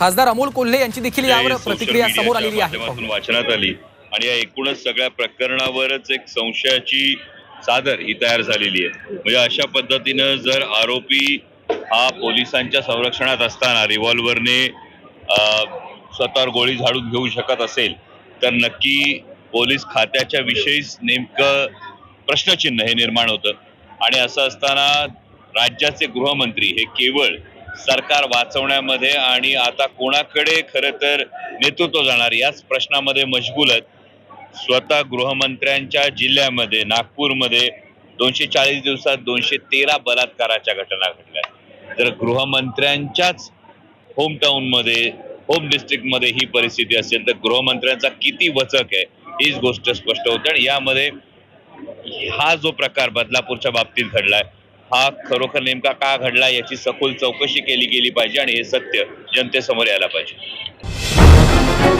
खासदार अमोल कोल्हे यांची देखील यावर प्रतिक्रिया समोर आलेली आहे. वाचनात आली. आणि या एकूणच सगळ्या प्रकरणावरच एक संशयाची चादर ही तयार झालेली आहे. म्हणजे अशा पद्धतीनं जर आरोपी हा पोलिसांच्या संरक्षणात असताना रिव्हॉल्व्हरने स्वतःवर गोळी झाडून घेऊ शकत असेल तर नक्की पोलीस खात्याच्या विषयीच नेमकं प्रश्नचिन्ह हे निर्माण होतं. आणि असं असताना राज्याचे गृहमंत्री हे केवळ सरकार वाचवण्यामध्ये आणि आता कोणाकडे खरं तर नेतृत्व जाणार याच प्रश्नामध्ये मशगूल आहेत. स्वतः गृहमंत्र्यांच्या जिल्ह्यामध्ये नागपूरमध्ये दोनशे चाळीस दिवसात दोनशे तेरा बलात्काराच्या घटना घडल्या. तर गृहमंत्र्यांच्याच होम टाउनमध्ये होम डिस्ट्रिक्टमध्ये ही परिस्थिती असेल तर गृहमंत्र्यांचा किती वचक आहे हीच गोष्ट स्पष्ट होते. आणि यामध्ये हा जो प्रकार बदलापूरच्या बाबतीत घडलाय हा खरोखर नेमका का घडला याची सखोल चौकशी केली गेली पाहिजे आणि हे सत्य जनतेसमोर यायला पाहिजे.